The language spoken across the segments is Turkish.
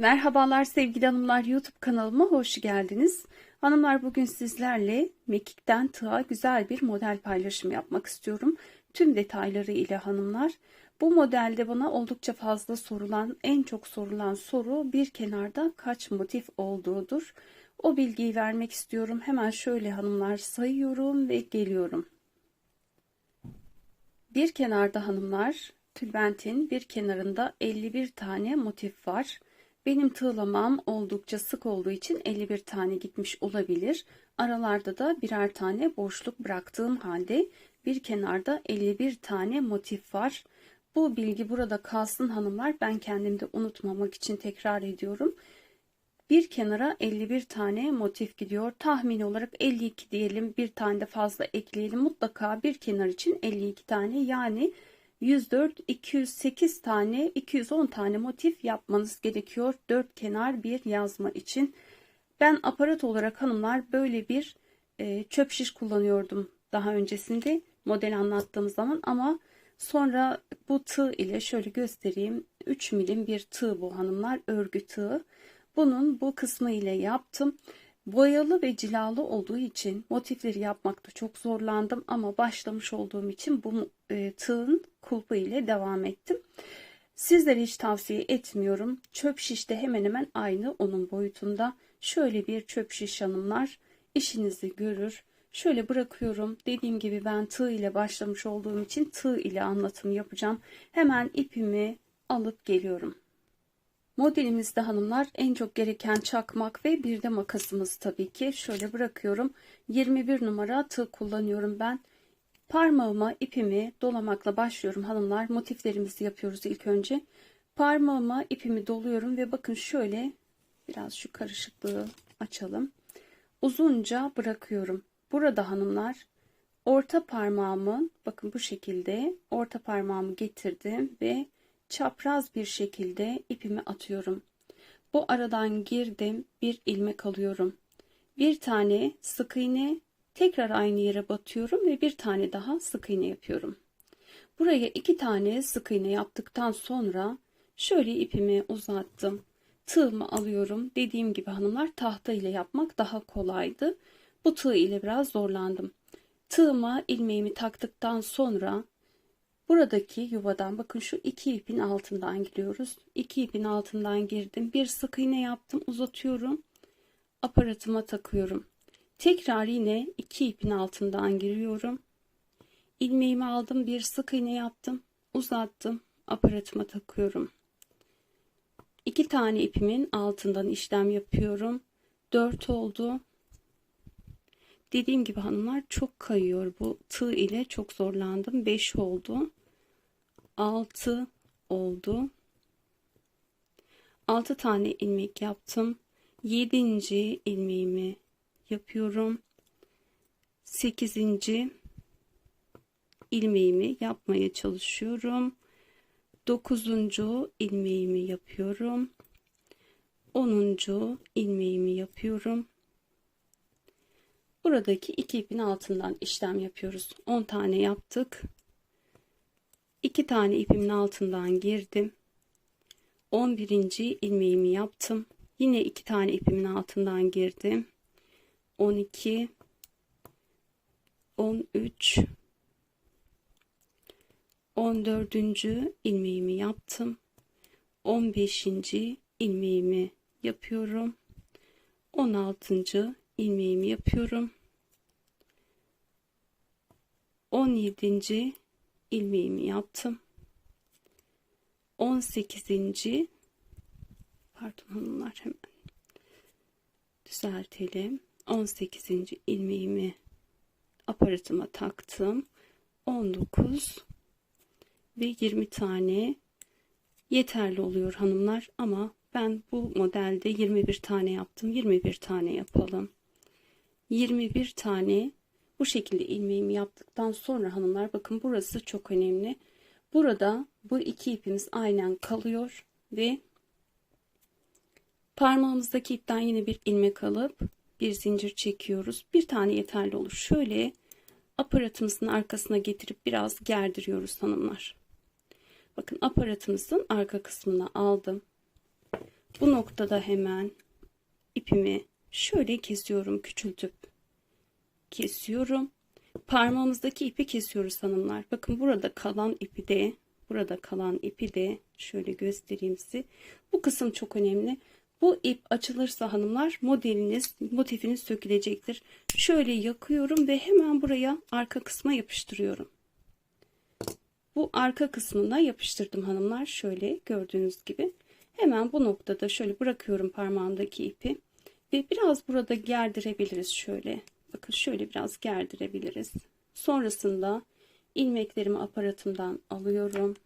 Merhabalar sevgili hanımlar YouTube kanalıma hoş geldiniz. Hanımlar bugün sizlerle mekikten tığa güzel bir model paylaşımı yapmak istiyorum. Tüm detayları ile hanımlar. Bu modelde bana oldukça fazla sorulan, en çok sorulan soru bir kenarda kaç motif olduğudur. O bilgiyi vermek istiyorum. Hemen şöyle hanımlar sayıyorum ve geliyorum. Bir kenarda hanımlar tülbentin bir kenarında 51 tane motif var. Benim tığlamam oldukça sık olduğu için 51 tane gitmiş olabilir. Aralarda da birer tane boşluk bıraktığım halde bir kenarda 51 tane motif var. Bu bilgi burada kalsın hanımlar. Ben kendimde unutmamak için tekrar ediyorum. Bir kenara 51 tane motif gidiyor. Tahmin olarak 52 diyelim. Bir tane de fazla ekleyelim. Mutlaka bir kenar için 52 tane yani 104, 208 tane, 210 tane motif yapmanız gerekiyor. Dört kenar bir yazma için. Ben aparat olarak hanımlar böyle bir e, çöp şiş kullanıyordum daha öncesinde model anlattığım zaman ama sonra bu tığ ile şöyle göstereyim 3 milim bir tığ bu hanımlar örgü tığ bunun bu kısmı ile yaptım boyalı ve cilalı olduğu için motifleri yapmakta çok zorlandım ama başlamış olduğum için bu e, tığın kulpu ile devam ettim. Sizlere hiç tavsiye etmiyorum. Çöp şiş de hemen hemen aynı onun boyutunda. Şöyle bir çöp şiş hanımlar işinizi görür. Şöyle bırakıyorum. Dediğim gibi ben tığ ile başlamış olduğum için tığ ile anlatım yapacağım. Hemen ipimi alıp geliyorum. Modelimizde hanımlar en çok gereken çakmak ve bir de makasımız tabii ki. Şöyle bırakıyorum. 21 numara tığ kullanıyorum ben. Parmağıma ipimi dolamakla başlıyorum hanımlar. Motiflerimizi yapıyoruz ilk önce. Parmağıma ipimi doluyorum ve bakın şöyle biraz şu karışıklığı açalım. Uzunca bırakıyorum. Burada hanımlar orta parmağımı bakın bu şekilde orta parmağımı getirdim ve çapraz bir şekilde ipimi atıyorum. Bu aradan girdim bir ilmek alıyorum. Bir tane sık iğne tekrar aynı yere batıyorum ve bir tane daha sık iğne yapıyorum. Buraya iki tane sık iğne yaptıktan sonra şöyle ipimi uzattım. Tığımı alıyorum. Dediğim gibi hanımlar tahta ile yapmak daha kolaydı. Bu tığ ile biraz zorlandım. Tığıma ilmeğimi taktıktan sonra buradaki yuvadan bakın şu iki ipin altından giriyoruz. İki ipin altından girdim. Bir sık iğne yaptım. Uzatıyorum. Aparatıma takıyorum. Tekrar yine iki ipin altından giriyorum. İlmeğimi aldım. Bir sık iğne yaptım. Uzattım. Aparatıma takıyorum. İki tane ipimin altından işlem yapıyorum. Dört oldu. Dediğim gibi hanımlar çok kayıyor. Bu tığ ile çok zorlandım. 5 oldu. 6 oldu. 6 tane ilmek yaptım. 7. ilmeğimi yapıyorum. 8. ilmeğimi yapmaya çalışıyorum. 9. ilmeğimi yapıyorum. 10. ilmeğimi yapıyorum. Buradaki iki ipin altından işlem yapıyoruz. 10 tane yaptık. 2 tane ipimin altından girdim. 11. ilmeğimi yaptım. Yine 2 tane ipimin altından girdim. 12 13 14. ilmeğimi yaptım. 15. ilmeğimi yapıyorum. 16 ilmeğimi yapıyorum. 17. ilmeğimi yaptım. 18. pardon hanımlar hemen düzeltelim. 18. ilmeğimi aparatıma taktım. 19 ve 20 tane yeterli oluyor hanımlar ama ben bu modelde 21 tane yaptım. 21 tane yapalım. 21 tane bu şekilde ilmeğimi yaptıktan sonra hanımlar bakın burası çok önemli. Burada bu iki ipimiz aynen kalıyor ve parmağımızdaki ipten yine bir ilmek alıp bir zincir çekiyoruz. Bir tane yeterli olur. Şöyle aparatımızın arkasına getirip biraz gerdiriyoruz hanımlar. Bakın aparatımızın arka kısmına aldım. Bu noktada hemen ipimi şöyle kesiyorum küçültüp kesiyorum. Parmağımızdaki ipi kesiyoruz hanımlar. Bakın burada kalan ipi de burada kalan ipi de şöyle göstereyim size. Bu kısım çok önemli. Bu ip açılırsa hanımlar modeliniz, motifiniz sökülecektir. Şöyle yakıyorum ve hemen buraya arka kısma yapıştırıyorum. Bu arka kısmına yapıştırdım hanımlar. Şöyle gördüğünüz gibi. Hemen bu noktada şöyle bırakıyorum parmağımdaki ipi. Ve biraz burada gerdirebiliriz şöyle. Bakın şöyle biraz gerdirebiliriz. Sonrasında ilmeklerimi aparatımdan alıyorum.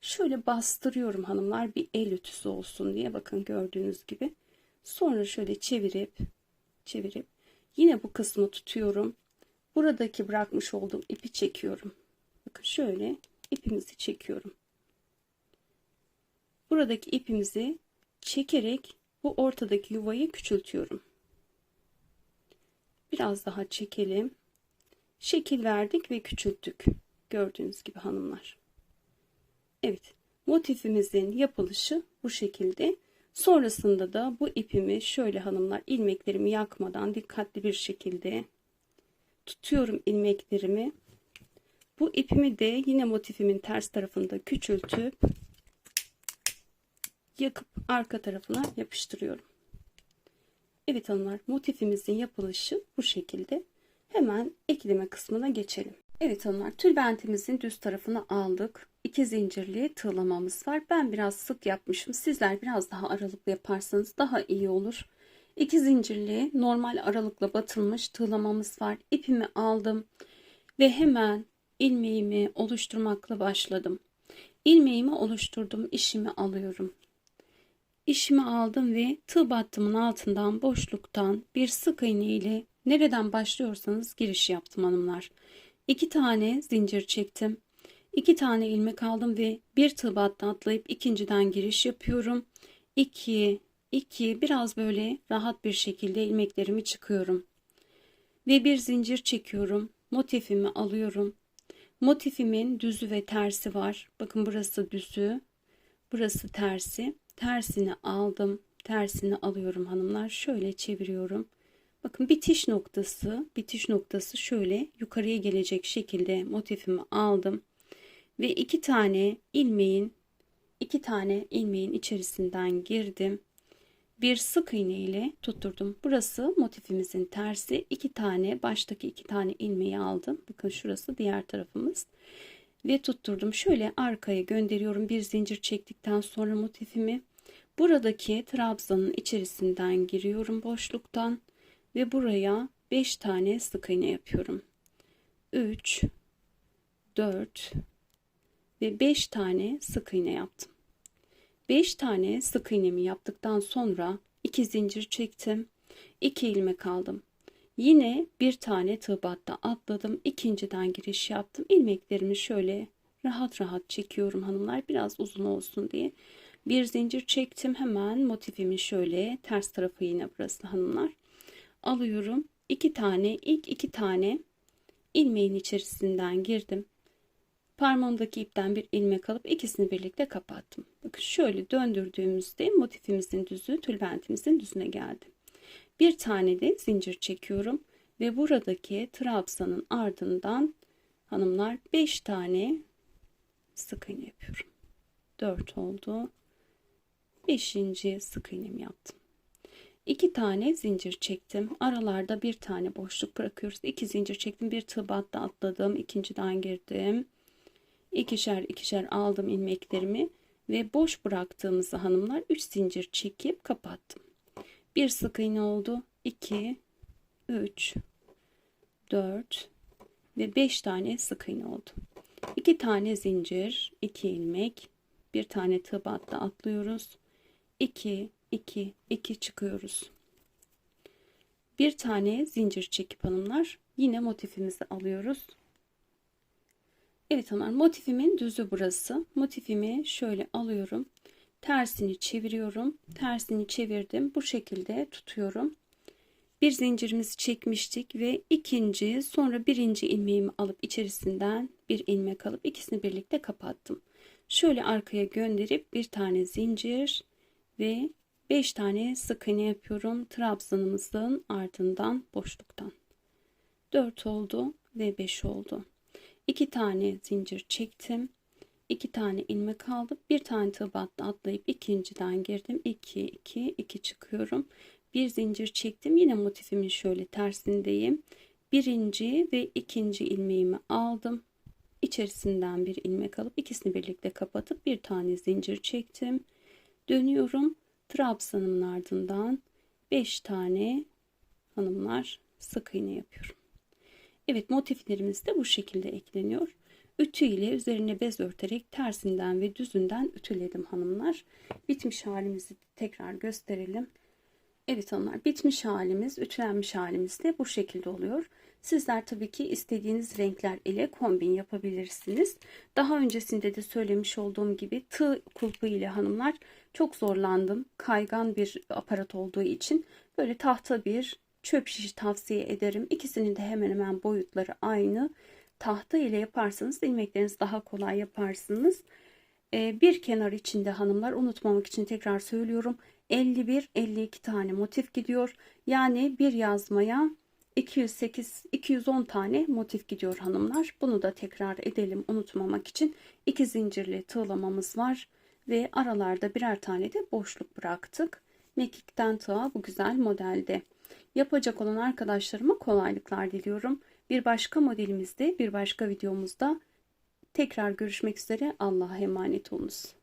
Şöyle bastırıyorum hanımlar bir el ütüsü olsun diye. Bakın gördüğünüz gibi. Sonra şöyle çevirip çevirip yine bu kısmı tutuyorum. Buradaki bırakmış olduğum ipi çekiyorum. Bakın şöyle ipimizi çekiyorum. Buradaki ipimizi çekerek bu ortadaki yuvayı küçültüyorum. Biraz daha çekelim. Şekil verdik ve küçülttük. Gördüğünüz gibi hanımlar. Evet, motifimizin yapılışı bu şekilde. Sonrasında da bu ipimi şöyle hanımlar ilmeklerimi yakmadan dikkatli bir şekilde tutuyorum ilmeklerimi. Bu ipimi de yine motifimin ters tarafında küçültüp yakıp arka tarafına yapıştırıyorum. Evet hanımlar motifimizin yapılışı bu şekilde. Hemen ekleme kısmına geçelim. Evet hanımlar tülbentimizin düz tarafını aldık. İki zincirli tığlamamız var. Ben biraz sık yapmışım. Sizler biraz daha aralıklı yaparsanız daha iyi olur. İki zincirli normal aralıkla batılmış tığlamamız var. İpimi aldım ve hemen ilmeğimi oluşturmakla başladım. İlmeğimi oluşturdum, işimi alıyorum. İşimi aldım ve tığ battımın altından boşluktan bir sık iğne ile nereden başlıyorsanız giriş yaptım hanımlar. İki tane zincir çektim. iki tane ilmek aldım ve bir tığ atlayıp ikinciden giriş yapıyorum. 2 2 biraz böyle rahat bir şekilde ilmeklerimi çıkıyorum. Ve bir zincir çekiyorum. Motifimi alıyorum. Motifimin düzü ve tersi var. Bakın burası düzü. Burası tersi. Tersini aldım. Tersini alıyorum hanımlar. Şöyle çeviriyorum. Bakın bitiş noktası, bitiş noktası şöyle yukarıya gelecek şekilde motifimi aldım. Ve iki tane ilmeğin iki tane ilmeğin içerisinden girdim. Bir sık iğne ile tutturdum. Burası motifimizin tersi. iki tane baştaki iki tane ilmeği aldım. Bakın şurası diğer tarafımız. Ve tutturdum. Şöyle arkaya gönderiyorum. Bir zincir çektikten sonra motifimi buradaki trabzanın içerisinden giriyorum boşluktan ve buraya 5 tane sık iğne yapıyorum. 3 4 ve 5 tane sık iğne yaptım. 5 tane sık iğnemi yaptıktan sonra 2 zincir çektim. 2 ilmek aldım. Yine bir tane tığ batta atladım. İkinciden giriş yaptım. İlmeklerimi şöyle rahat rahat çekiyorum hanımlar. Biraz uzun olsun diye. Bir zincir çektim. Hemen motifimi şöyle ters tarafı yine burası hanımlar alıyorum. iki tane ilk iki tane ilmeğin içerisinden girdim. Parmağımdaki ipten bir ilmek alıp ikisini birlikte kapattım. Bakın şöyle döndürdüğümüzde motifimizin düzü tülbentimizin düzüne geldi. Bir tane de zincir çekiyorum ve buradaki trabzanın ardından hanımlar 5 tane sık iğne yapıyorum. 4 oldu. 5. sık iğnemi yaptım. 2 tane zincir çektim. Aralarda bir tane boşluk bırakıyoruz. 2 zincir çektim. Bir tığ battı atladım. ikinciden girdim. İkişer ikişer aldım ilmeklerimi ve boş bıraktığımızı hanımlar 3 zincir çekip kapattım. Bir sık iğne oldu. 2 3 4 ve 5 tane sık iğne oldu. 2 tane zincir, 2 ilmek, bir tane tığ battı atlıyoruz. 2 2 2 çıkıyoruz. Bir tane zincir çekip hanımlar yine motifimizi alıyoruz. Evet hanımlar motifimin düzü burası. Motifimi şöyle alıyorum. Tersini çeviriyorum. Tersini çevirdim. Bu şekilde tutuyorum. Bir zincirimizi çekmiştik ve ikinci sonra birinci ilmeğimi alıp içerisinden bir ilmek alıp ikisini birlikte kapattım. Şöyle arkaya gönderip bir tane zincir ve 5 tane sık iğne yapıyorum trabzanımızın ardından boşluktan. 4 oldu ve 5 oldu. 2 tane zincir çektim. 2 tane ilmek aldım. Bir tane tığ battı atlayıp ikinciden girdim. 2 2 2 çıkıyorum. Bir zincir çektim. Yine motifimin şöyle tersindeyim. Birinci ve ikinci ilmeğimi aldım. İçerisinden bir ilmek alıp ikisini birlikte kapatıp bir tane zincir çektim. Dönüyorum trabzanımın ardından 5 tane hanımlar sık iğne yapıyorum Evet motiflerimiz de bu şekilde ekleniyor ütü ile üzerine bez örterek tersinden ve düzünden ütüledim hanımlar bitmiş halimizi tekrar gösterelim Evet hanımlar bitmiş halimiz, ütülenmiş halimiz de bu şekilde oluyor. Sizler tabii ki istediğiniz renkler ile kombin yapabilirsiniz. Daha öncesinde de söylemiş olduğum gibi tığ kulpu ile hanımlar çok zorlandım. Kaygan bir aparat olduğu için böyle tahta bir çöp şişi tavsiye ederim. İkisinin de hemen hemen boyutları aynı. Tahta ile yaparsanız ilmeklerinizi daha kolay yaparsınız. Ee, bir kenar içinde hanımlar unutmamak için tekrar söylüyorum. 51-52 tane motif gidiyor. Yani bir yazmaya 208 210 tane motif gidiyor hanımlar. Bunu da tekrar edelim unutmamak için. iki zincirli tığlamamız var ve aralarda birer tane de boşluk bıraktık. Mekikten tığa bu güzel modelde. Yapacak olan arkadaşlarıma kolaylıklar diliyorum. Bir başka modelimizde, bir başka videomuzda tekrar görüşmek üzere. Allah'a emanet olunuz.